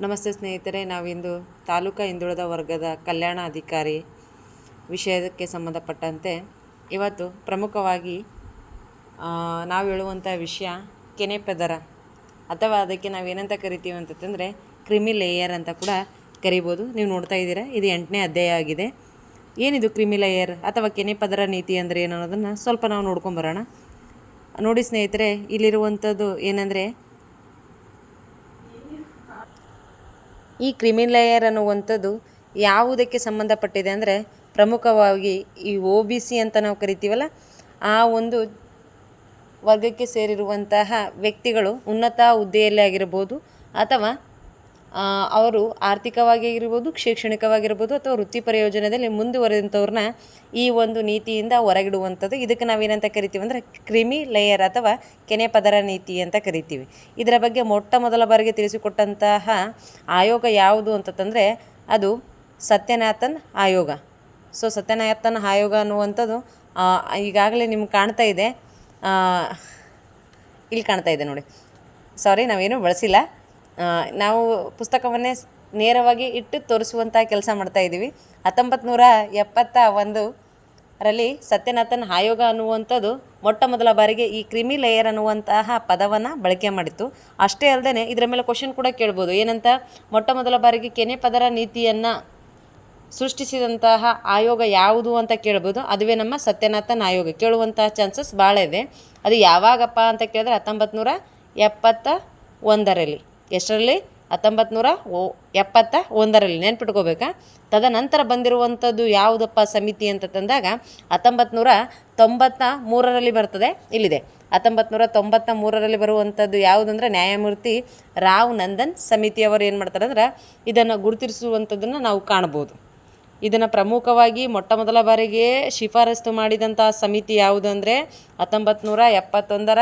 ನಮಸ್ತೆ ಸ್ನೇಹಿತರೆ, ನಾವಿಂದು ತಾಲೂಕಾ ಹಿಂದುಳಿದ ವರ್ಗದ ಕಲ್ಯಾಣ ಅಧಿಕಾರಿ ವಿಷಯಕ್ಕೆ ಸಂಬಂಧಪಟ್ಟಂತೆ ಇವತ್ತು ಪ್ರಮುಖವಾಗಿ ನಾವು ಹೇಳುವಂಥ ವಿಷಯ ಕೆನೆ ಪದರ ಅಥವಾ ಅದಕ್ಕೆ ನಾವು ಏನಂತ ಕರಿತೀವಿ ಅಂತಂದರೆ ಕ್ರಿಮಿ ಲೇಯರ್ ಅಂತ ಕೂಡ ಕರಿಬೋದು. ನೀವು ನೋಡ್ತಾ ಇದ್ದೀರಾ, ಇದು ಎಂಟನೇ ಅಧ್ಯಾಯ ಆಗಿದೆ. ಏನಿದು ಕ್ರಿಮಿ ಲೇಯರ್ ಅಥವಾ ಕೆನೆ ಪದರ ನೀತಿ ಅಂದರೆ ಏನು ಅನ್ನೋದನ್ನು ಸ್ವಲ್ಪ ನಾವು ನೋಡ್ಕೊಂಬರೋಣ ನೋಡಿ ಸ್ನೇಹಿತರೆ, ಇಲ್ಲಿರುವಂಥದ್ದು ಏನಂದರೆ ಈ ಕ್ರಿಮಿನ್ ಲೇಯರ್ ಅನ್ನುವಂಥದ್ದು ಯಾವುದಕ್ಕೆ ಸಂಬಂಧಪಟ್ಟಿದೆ ಅಂದರೆ ಪ್ರಮುಖವಾಗಿ ಈ ಓ ಬಿ ಸಿ ಅಂತ ನಾವು ಕರಿತೀವಲ್ಲ, ಆ ಒಂದು ವರ್ಗಕ್ಕೆ ಸೇರಿರುವಂತಹ ವ್ಯಕ್ತಿಗಳು ಉನ್ನತ ಹುದ್ದೆಯಲ್ಲಿ ಆಗಿರ್ಬೋದು ಅಥವಾ ಅವರು ಆರ್ಥಿಕವಾಗಿ ಆಗಿರ್ಬೋದು, ಶೈಕ್ಷಣಿಕವಾಗಿರ್ಬೋದು ಅಥವಾ ವೃತ್ತಿಪರ ಯೋಜನೆಯಲ್ಲಿ ಮುಂದುವರೆದಂಥವ್ರನ್ನ ಈ ಒಂದು ನೀತಿಯಿಂದ ಹೊರಗಿಡುವಂಥದ್ದು. ಇದಕ್ಕೆ ನಾವೇನಂತ ಕರಿತೀವಿ ಅಂದರೆ ಕ್ರಿಮಿ ಲೇಯರ್ ಅಥವಾ ಕೆನೆ ಪದರ ನೀತಿ ಅಂತ ಕರಿತೀವಿ. ಇದರ ಬಗ್ಗೆ ಮೊಟ್ಟ ಮೊದಲ ಬಾರಿಗೆ ತಿಳಿಸಿಕೊಟ್ಟಂತಹ ಆಯೋಗ ಯಾವುದು ಅಂತಂದರೆ ಅದು ಸತ್ಯನಾಥನ್ ಆಯೋಗ. ಸೊ, ಸತ್ಯನಾಥನ್ ಆಯೋಗ ಅನ್ನುವಂಥದ್ದು ಈಗಾಗಲೇ ನಿಮ್ಗೆ ಕಾಣ್ತಾ ಇದೆ. ಇಲ್ಲಿ ಕಾಣ್ತಾ ಇದೆ ನೋಡಿ. ಸಾರಿ ನಾವೇನು ಬಳಸಿಲ್ಲ. ನಾವು ಪುಸ್ತಕವನ್ನೇ ನೇರವಾಗಿ ಇಟ್ಟು ತೋರಿಸುವಂಥ ಕೆಲಸ ಮಾಡ್ತಾ ಇದ್ದೀವಿ. ಹತ್ತೊಂಬತ್ತು ನೂರ ಎಪ್ಪತ್ತ ಒಂದು ರಲ್ಲಿ ಸತ್ಯನಾಥನ್ ಆಯೋಗ ಅನ್ನುವಂಥದ್ದು ಮೊಟ್ಟ ಮೊದಲ ಬಾರಿಗೆ ಈ ಕ್ರಿಮಿ ಲೇಯರ್ ಅನ್ನುವಂತಹ ಪದವನ್ನು ಬಳಕೆ ಮಾಡಿತ್ತು. ಅಷ್ಟೇ ಅಲ್ಲದೆ ಇದರ ಮೇಲೆ ಕ್ವಶನ್ ಕೂಡ ಕೇಳ್ಬೋದು. ಏನಂತ? ಮೊಟ್ಟ ಮೊದಲ ಬಾರಿಗೆ ಕೆನೆ ಪದರ ನೀತಿಯನ್ನು ಸೃಷ್ಟಿಸಿದಂತಹ ಆಯೋಗ ಯಾವುದು ಅಂತ ಕೇಳ್ಬೋದು. ಅದುವೇ ನಮ್ಮ ಸತ್ಯನಾಥನ್ ಆಯೋಗ. ಕೇಳುವಂತಹ ಚಾನ್ಸಸ್ ಭಾಳ ಇದೆ. ಅದು ಯಾವಾಗಪ್ಪ ಅಂತ ಕೇಳಿದ್ರೆ ಹತ್ತೊಂಬತ್ತು ನೂರ ಎಪ್ಪತ್ತ ಒಂದರಲ್ಲಿ. ಎಷ್ಟರಲ್ಲಿ? ಹತ್ತೊಂಬತ್ತು ನೂರ ಓ, ಎಪ್ಪತ್ತ ಒಂದರಲ್ಲಿ. ನೆನ್ಪಿಟ್ಕೋಬೇಕಾ? ತದನಂತರ ಬಂದಿರುವಂಥದ್ದು ಯಾವುದಪ್ಪ ಸಮಿತಿ ಅಂತ ತಂದಾಗ ಹತ್ತೊಂಬತ್ತು ನೂರ ತೊಂಬತ್ತ ಮೂರರಲ್ಲಿ ಬರ್ತದೆ. ಇಲ್ಲಿದೆ. ಹತ್ತೊಂಬತ್ತು ನೂರ ತೊಂಬತ್ತ ಮೂರರಲ್ಲಿ ಬರುವಂಥದ್ದು ಯಾವುದಂದ್ರೆ ನ್ಯಾಯಮೂರ್ತಿ ರಾವ್ ನಂದನ್ ಸಮಿತಿಯವರು ಏನು ಮಾಡ್ತಾರೆ ಅಂದ್ರೆ ಇದನ್ನು ಗುರುತಿಸುವಂಥದ್ದನ್ನು ನಾವು ಕಾಣ್ಬೋದು ಇದನ್ನು ಪ್ರಮುಖವಾಗಿ ಮೊಟ್ಟ ಮೊದಲ ಬಾರಿಗೆ ಶಿಫಾರಸ್ತು ಮಾಡಿದಂಥ ಸಮಿತಿ ಯಾವುದು ಅಂದರೆ ಹತ್ತೊಂಬತ್ತು ನೂರ ಎಪ್ಪತ್ತೊಂದರ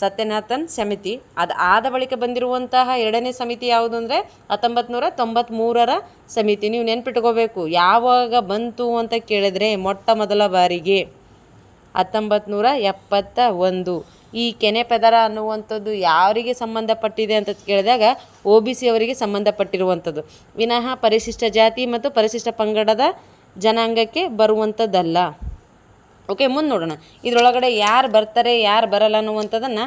ಸತ್ಯನಾಥನ್ ಸಮಿತಿ. ಅದು ಆದ ಬಳಿಕ ಬಂದಿರುವಂತಹ ಎರಡನೇ ಸಮಿತಿ ಯಾವುದು ಅಂದರೆ ಹತ್ತೊಂಬತ್ತು ನೂರ ಸಮಿತಿ. ನೀವು ನೆನ್ಪಿಟ್ಕೋಬೇಕು, ಯಾವಾಗ ಬಂತು ಅಂತ ಕೇಳಿದ್ರೆ ಮೊಟ್ಟ ಮೊದಲ ಬಾರಿಗೆ ಹತ್ತೊಂಬತ್ತು ನೂರ ಎಪ್ಪತ್ತ ಒಂದು. ಈ ಕೆನೆ ಪದರ ಅನ್ನುವಂಥದ್ದು ಯಾರಿಗೆ ಸಂಬಂಧಪಟ್ಟಿದೆ ಅಂತ ಕೇಳಿದಾಗ ಒ ಬಿ ಸಿ ಅವರಿಗೆ ಸಂಬಂಧಪಟ್ಟಿರುವಂಥದ್ದು. ವಿನಃ ಪರಿಶಿಷ್ಟ ಜಾತಿ ಮತ್ತು ಪರಿಶಿಷ್ಟ ಪಂಗಡದ ಜನಾಂಗಕ್ಕೆ ಬರುವಂಥದ್ದಲ್ಲ. ಓಕೆ, ಮುಂದೆ ನೋಡೋಣ. ಇದರೊಳಗಡೆ ಯಾರು ಬರ್ತಾರೆ, ಯಾರು ಬರಲ್ಲ ಅನ್ನುವಂಥದ್ದನ್ನು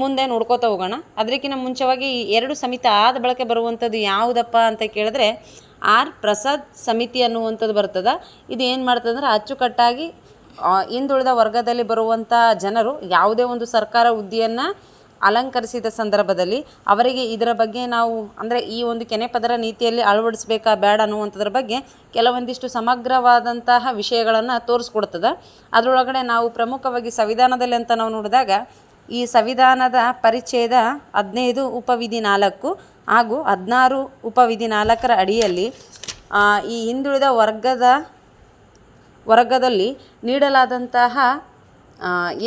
ಮುಂದೆ ನೋಡ್ಕೋತಾ ಹೋಗೋಣ. ಅದಕ್ಕಿಂತ ಮುಂಚೆವಾಗಿ ಈ ಎರಡು ಸಮಿತಿ ಆದ ಬಳಕೆ ಬರುವಂಥದ್ದು ಯಾವುದಪ್ಪ ಅಂತ ಕೇಳಿದ್ರೆ ಆರ್ ಪ್ರಸಾದ್ ಸಮಿತಿ ಅನ್ನುವಂಥದ್ದು ಬರ್ತದೆ. ಇದು ಏನು ಮಾಡ್ತದಂದ್ರೆ ಅಚ್ಚುಕಟ್ಟಾಗಿ ಹಿಂದುಳಿದ ವರ್ಗದಲ್ಲಿ ಬರುವಂಥ ಜನರು ಯಾವುದೇ ಒಂದು ಸರ್ಕಾರ ಹುದ್ದೆಯನ್ನು ಅಲಂಕರಿಸಿದ ಸಂದರ್ಭದಲ್ಲಿ ಅವರಿಗೆ ಇದರ ಬಗ್ಗೆ ನಾವು ಅಂದರೆ ಈ ಒಂದು ಕೆನೆ ಪದರ ನೀತಿಯಲ್ಲಿ ಅಳವಡಿಸಬೇಕಾ ಬೇಡ ಅನ್ನುವಂಥದ್ರ ಬಗ್ಗೆ ಕೆಲವೊಂದಿಷ್ಟು ಸಮಗ್ರವಾದಂತಹ ವಿಷಯಗಳನ್ನು ತೋರಿಸ್ಕೊಡ್ತದೆ. ಅದರೊಳಗಡೆ ನಾವು ಪ್ರಮುಖವಾಗಿ ಸಂವಿಧಾನದಲ್ಲಿ ಅಂತ ನಾವು ನೋಡಿದಾಗ ಈ ಸಂವಿಧಾನದ ಪರಿಚ್ಛೇದ ಹದಿನೈದು ಉಪವಿಧಿ ನಾಲ್ಕು ಹಾಗೂ ಹದಿನಾರು ಉಪವಿಧಿ ನಾಲ್ಕರ ಅಡಿಯಲ್ಲಿ ಈ ಹಿಂದುಳಿದ ವರ್ಗದ ವರ್ಗದಲ್ಲಿ ನೀಡಲಾದಂತಹ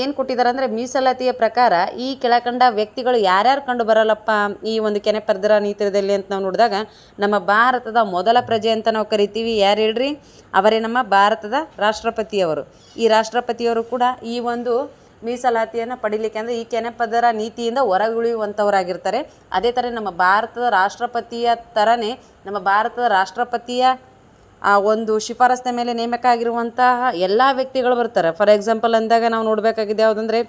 ಏನು ಕೊಟ್ಟಿದ್ದಾರೆ ಅಂದರೆ ಮೀಸಲಾತಿಯ ಪ್ರಕಾರ ಈ ಕೆಳಕಂಡ ವ್ಯಕ್ತಿಗಳು ಯಾರ್ಯಾರು ಕಂಡು ಬರಲ್ಲಪ್ಪ ಈ ಒಂದು ಕೆನೆ ಪರ್ದರ ನೀತಿಯಲ್ಲಿ ಅಂತ ನಾವು ನೋಡಿದಾಗ ನಮ್ಮ ಭಾರತದ ಮೊದಲ ಪ್ರಜೆ ಅಂತ ನಾವು ಕರಿತೀವಿ, ಯಾರು ಹೇಳ್ರಿ? ಅವರೇ ನಮ್ಮ ಭಾರತದ ರಾಷ್ಟ್ರಪತಿಯವರು. ಈ ರಾಷ್ಟ್ರಪತಿಯವರು ಕೂಡ ಈ ಒಂದು ಮೀಸಲಾತಿಯನ್ನು ಪಡಿಲಿಕ್ಕೆ ಅಂದರೆ ಈ ಕೆನೆಪದರ ನೀತಿಯಿಂದ ಹೊರಗುಳಿಯುವಂಥವರಾಗಿರ್ತಾರೆ ಅದೇ ಥರ ನಮ್ಮ ಭಾರತದ ರಾಷ್ಟ್ರಪತಿಯ ಥರನೇ ನಮ್ಮ ಭಾರತದ ರಾಷ್ಟ್ರಪತಿಯ ಆ, ಒಂದು ಶಿಫಾರಸ್ನ ಮೇಲೆ ನೇಮಕ ಆಗಿರುವಂತಹ ಎಲ್ಲ ವ್ಯಕ್ತಿಗಳು ಬರ್ತಾರೆ. ಫಾರ್ ಎಕ್ಸಾಂಪಲ್ ಅಂದಾಗ ನಾವು ನೋಡಬೇಕಾಗಿದೆ ಯಾವುದಂದರೆ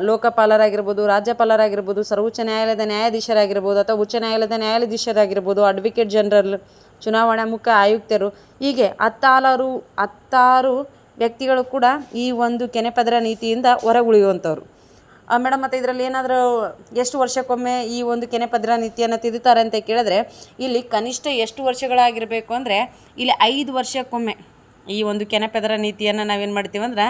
ಲೋಕಪಾಲರಾಗಿರ್ಬೋದು, ರಾಜ್ಯಪಾಲರಾಗಿರ್ಬೋದು, ಸರ್ವೋಚ್ಚ ನ್ಯಾಯಾಲಯದ ನ್ಯಾಯಾಧೀಶರಾಗಿರ್ಬೋದು ಅಥವಾ ಉಚ್ಚ ನ್ಯಾಯಾಲಯದ ನ್ಯಾಯಾಧೀಶರಾಗಿರ್ಬೋದು ಅಡ್ವೊಕೇಟ್ ಜನರಲ್ ಚುನಾವಣಾ ಮುಖ್ಯ ಆಯುಕ್ತರು, ಹೀಗೆ ಹತ್ತಾರು ಹತ್ತಾರು ವ್ಯಕ್ತಿಗಳು ಕೂಡ ಈ ಒಂದು ಕೆನೆಪದರ ನೀತಿಯಿಂದ ಹೊರಗುಳಿಯುವಂಥವ್ರು. ಮೇಡಮ್, ಮತ್ತು ಇದರಲ್ಲಿ ಏನಾದರೂ ಎಷ್ಟು ವರ್ಷಕ್ಕೊಮ್ಮೆ ಈ ಒಂದು ಕೆನೆಪದರ ನೀತಿಯನ್ನು ತಿದ್ದುತ್ತಾರೆ ಅಂತ ಕೇಳಿದ್ರೆ, ಇಲ್ಲಿ ಕನಿಷ್ಠ ಎಷ್ಟು ವರ್ಷಗಳಾಗಿರಬೇಕು ಅಂದರೆ, ಇಲ್ಲಿ ಐದು ವರ್ಷಕ್ಕೊಮ್ಮೆ ಈ ಒಂದು ಕೆನೆಪದರ ನೀತಿಯನ್ನು ನಾವೇನು ಮಾಡ್ತೀವಿ ಅಂದ್ರೆ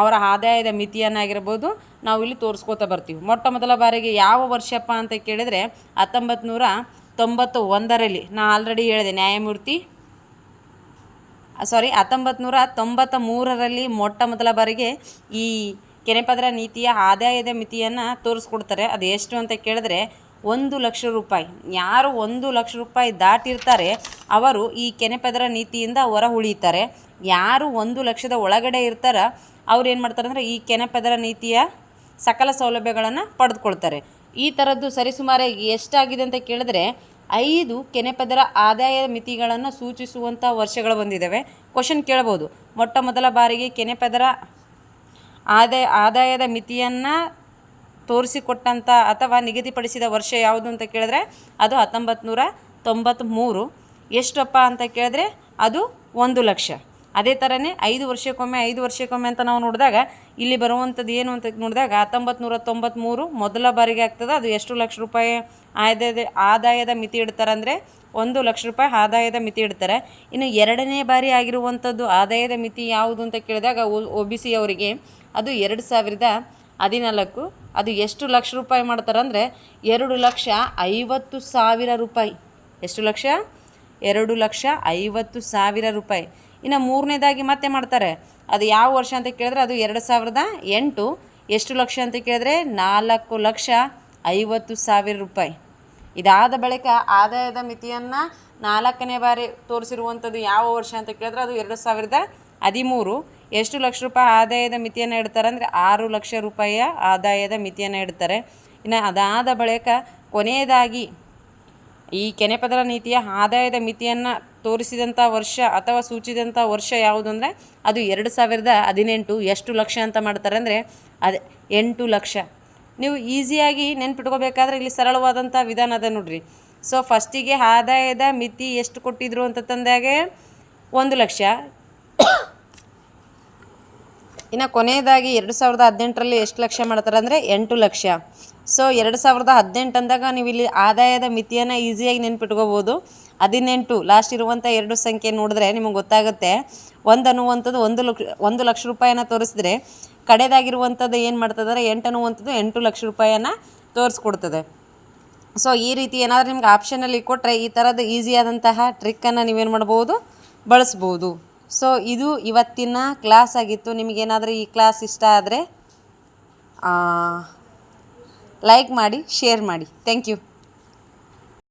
ಅವರ ಆದಾಯದ ಮಿತಿಯನ್ನಾಗಿರ್ಬೋದು ನಾವು ಇಲ್ಲಿ ತೋರಿಸ್ಕೋತಾ ಬರ್ತೀವಿ. ಮೊಟ್ಟ ಮೊದಲ ಬಾರಿಗೆ ಯಾವ ವರ್ಷಪ್ಪ ಅಂತ ಕೇಳಿದರೆ ಹತ್ತೊಂಬತ್ತು ನೂರ ತೊಂಬತ್ತು ಒಂದರಲ್ಲಿ ನಾ ಆಲ್ರೆಡಿ ಹೇಳಿದೆ, ನ್ಯಾಯಮೂರ್ತಿ ಸಾರಿ ಹತ್ತೊಂಬತ್ತು ನೂರ ತೊಂಬತ್ತ ಮೂರರಲ್ಲಿ ಮೊಟ್ಟ ಮೊದಲ ಬಾರಿಗೆ ಈ ಕೆನೆಪದರ ನೀತಿಯ ಆದಾಯದ ಮಿತಿಯನ್ನು ತೋರಿಸ್ಕೊಡ್ತಾರೆ. ಅದು ಎಷ್ಟು ಅಂತ ಕೇಳಿದ್ರೆ ಒಂದು ಲಕ್ಷ ರೂಪಾಯಿ. ಯಾರು ಒಂದು ಲಕ್ಷ ರೂಪಾಯಿ ದಾಟಿರ್ತಾರೆ, ಅವರು ಈ ಕೆನೆಪದರ ನೀತಿಯಿಂದ ಹೊರ ಉಳಿತಾರೆ. ಯಾರು ಒಂದು ಲಕ್ಷದ ಒಳಗಡೆ ಇರ್ತಾರ, ಅವ್ರು ಏನು ಮಾಡ್ತಾರೆ ಅಂದರೆ ಈ ಕೆನೆಪದರ ನೀತಿಯ ಸಕಲ ಸೌಲಭ್ಯಗಳನ್ನು ಪಡೆದುಕೊಳ್ತಾರೆ. ಈ ಥರದ್ದು ಸರಿಸುಮಾರಾಗಿ ಎಷ್ಟಾಗಿದೆ ಅಂತ ಕೇಳಿದ್ರೆ, ಐದು ಕೆನೆಪದರ ಆದಾಯ ಮಿತಿಗಳನ್ನು ಸೂಚಿಸುವಂಥ ವರ್ಷಗಳು ಬಂದಿದ್ದಾವೆ ಕ್ವಶನ್ ಕೇಳ್ಬೋದು. ಮೊಟ್ಟ ಮೊದಲ ಬಾರಿಗೆ ಕೆನೆಪದರ ಆದಾಯ, ಆದಾಯದ ಮಿತಿಯನ್ನು ತೋರಿಸಿಕೊಟ್ಟಂಥ ಅಥವಾ ನಿಗದಿಪಡಿಸಿದ ವರ್ಷ ಯಾವುದು ಅಂತ ಕೇಳಿದ್ರೆ ಅದು ಹತ್ತೊಂಬತ್ತು ನೂರ ಎಷ್ಟಪ್ಪ ಅಂತ ಕೇಳಿದ್ರೆ ಅದು ಒಂದು ಲಕ್ಷ. ಅದೇ ಥರನೇ ಐದು ವರ್ಷಕ್ಕೊಮ್ಮೆ ಐದು ವರ್ಷಕ್ಕೊಮ್ಮೆ ಅಂತ ನಾವು ನೋಡಿದಾಗ, ಇಲ್ಲಿ ಬರುವಂಥದ್ದು ಏನು ಅಂತ ನೋಡಿದಾಗ ಹತ್ತೊಂಬತ್ತು ನೂರ ತೊಂಬತ್ತ್ಮೂರು ಮೊದಲ ಬಾರಿಗೆ ಆಗ್ತದೆ. ಅದು ಎಷ್ಟು ಲಕ್ಷ ರೂಪಾಯಿ ಆದಾಯದ ಆದಾಯದ ಮಿತಿ ಇಡ್ತಾರೆ ಅಂದರೆ ಒಂದು ಲಕ್ಷ ರೂಪಾಯಿ ಆದಾಯದ ಮಿತಿ ಇಡ್ತಾರೆ. ಇನ್ನು ಎರಡನೇ ಬಾರಿ ಆಗಿರುವಂಥದ್ದು ಆದಾಯದ ಮಿತಿ ಯಾವುದು ಅಂತ ಕೇಳಿದಾಗ ಒ, ಬಿ, ಸಿ ಅವರಿಗೆ ಅದು ಎರಡು ಸಾವಿರದ ಹದಿನಾಲ್ಕು. ಅದು ಎಷ್ಟು ಲಕ್ಷ ರೂಪಾಯಿ ಮಾಡ್ತಾರಂದರೆ ಎರಡು ಲಕ್ಷ ಐವತ್ತು ಸಾವಿರ ರೂಪಾಯಿ. ಎಷ್ಟು ಲಕ್ಷ? ಎರಡು ಲಕ್ಷ ಐವತ್ತು ಸಾವಿರ ರೂಪಾಯಿ. ಇನ್ನು ಮೂರನೇದಾಗಿ ಮತ್ತೆ ಮಾಡ್ತಾರೆ. ಅದು ಯಾವ ವರ್ಷ ಅಂತ ಕೇಳಿದ್ರೆ ಅದು ಎರಡು ಸಾವಿರದ ಎಂಟು. ಎಷ್ಟು ಲಕ್ಷ ಅಂತ ಕೇಳಿದ್ರೆ ನಾಲ್ಕು ಲಕ್ಷ ಐವತ್ತು ಸಾವಿರ ರೂಪಾಯಿ. ಇದಾದ ಬಳಿಕ ಆದಾಯದ ಮಿತಿಯನ್ನು ನಾಲ್ಕನೇ ಬಾರಿ ತೋರಿಸಿರುವಂಥದ್ದು ಯಾವ ವರ್ಷ ಅಂತ ಕೇಳಿದ್ರೆ ಅದು ಎರಡು ಸಾವಿರದ ಹದಿಮೂರು. ಎಷ್ಟು ಲಕ್ಷ ರೂಪಾಯಿ ಆದಾಯದ ಮಿತಿಯನ್ನು ಇಡ್ತಾರೆ ಅಂದರೆ ಆರು ಲಕ್ಷ ರೂಪಾಯಿಯ ಆದಾಯದ ಮಿತಿಯನ್ನು ಇಡ್ತಾರೆ. ಇನ್ನು ಅದಾದ ಬಳಿಕ ಕೊನೆಯದಾಗಿ ಈ ಕೆನೆಪದರ ನೀತಿಯ ಆದಾಯದ ಮಿತಿಯನ್ನು ತೋರಿಸಿದಂಥ ವರ್ಷ ಅಥವಾ ಸೂಚಿಸಿದಂಥ ವರ್ಷ ಯಾವುದು ಅಂದರೆ ಅದು ಎರಡು ಸಾವಿರದ ಹದಿನೆಂಟು ಎಷ್ಟು ಲಕ್ಷ ಅಂತ ಮಾಡ್ತಾರೆ ಅಂದರೆ ಅದು ಎಂಟು ಲಕ್ಷ. ನೀವು ಈಸಿಯಾಗಿ ನೆನ್ಪಿಟ್ಕೋಬೇಕಾದ್ರೆ ಇಲ್ಲಿ ಸರಳವಾದಂಥ ವಿಧಾನ ಅದ ನೋಡ್ರಿ. ಸೊ ಫಸ್ಟಿಗೆ ಆದಾಯದ ಮಿತಿ ಎಷ್ಟು ಕೊಟ್ಟಿದ್ರು ಅಂತ ತಂದಾಗೆ ಒಂದು ಲಕ್ಷ. ಇನ್ನು ಕೊನೆಯದಾಗಿ ಎರಡು ಸಾವಿರದ ಹದಿನೆಂಟರಲ್ಲಿ ಎಷ್ಟು ಲಕ್ಷ ಮಾಡ್ತಾರೆ ಅಂದರೆ ಎಂಟು ಲಕ್ಷ. ಸೊ ಎರಡು ಸಾವಿರದ ಹದಿನೆಂಟು ಅಂದಾಗ ನೀವು ಇಲ್ಲಿ ಆದಾಯದ ಮಿತಿಯನ್ನು ಈಸಿಯಾಗಿ ನೆನ್ಪಿಟ್ಕೋಬೋದು. ಹದಿನೆಂಟು ಲಾಸ್ಟ್ ಇರುವಂಥ ಎರಡು ಸಂಖ್ಯೆ ನೋಡಿದ್ರೆ ನಿಮಗೆ ಗೊತ್ತಾಗುತ್ತೆ. ಒಂದು ಅನ್ನುವಂಥದ್ದು ಒಂದು ಲಕ್ಷ ಒಂದು ಲಕ್ಷ ರೂಪಾಯಿನ ತೋರಿಸಿದ್ರೆ ಕಡೆದಾಗಿರುವಂಥದ್ದು ಏನು ಮಾಡ್ತದಂದ್ರೆ ಎಂಟು ಅನ್ನುವಂಥದ್ದು ಎಂಟು ಲಕ್ಷ ರೂಪಾಯಿಯನ್ನು ತೋರಿಸ್ಕೊಡ್ತದೆ. ಸೊ ಈ ರೀತಿ ಏನಾದರೂ ನಿಮ್ಗೆ ಆಪ್ಷನಲ್ಲಿ ಕೊಟ್ಟರೆ ಈ ಥರದ ಈಸಿಯಾದಂತಹ ಟ್ರಿಕ್ಕನ್ನು ನೀವೇನು ಮಾಡ್ಬೋದು? ಬಳಸ್ಬೋದು. ಸೊ ಇದು ಇವತ್ತಿನ ಕ್ಲಾಸ್ ಆಗಿತ್ತು. ನಿಮಗೇನಾದರೂ ಈ ಕ್ಲಾಸ್ ಇಷ್ಟ ಆದರೆ ಲೈಕ್ ಮಾಡಿ ಶೇರ್ ಮಾಡಿ. Thank you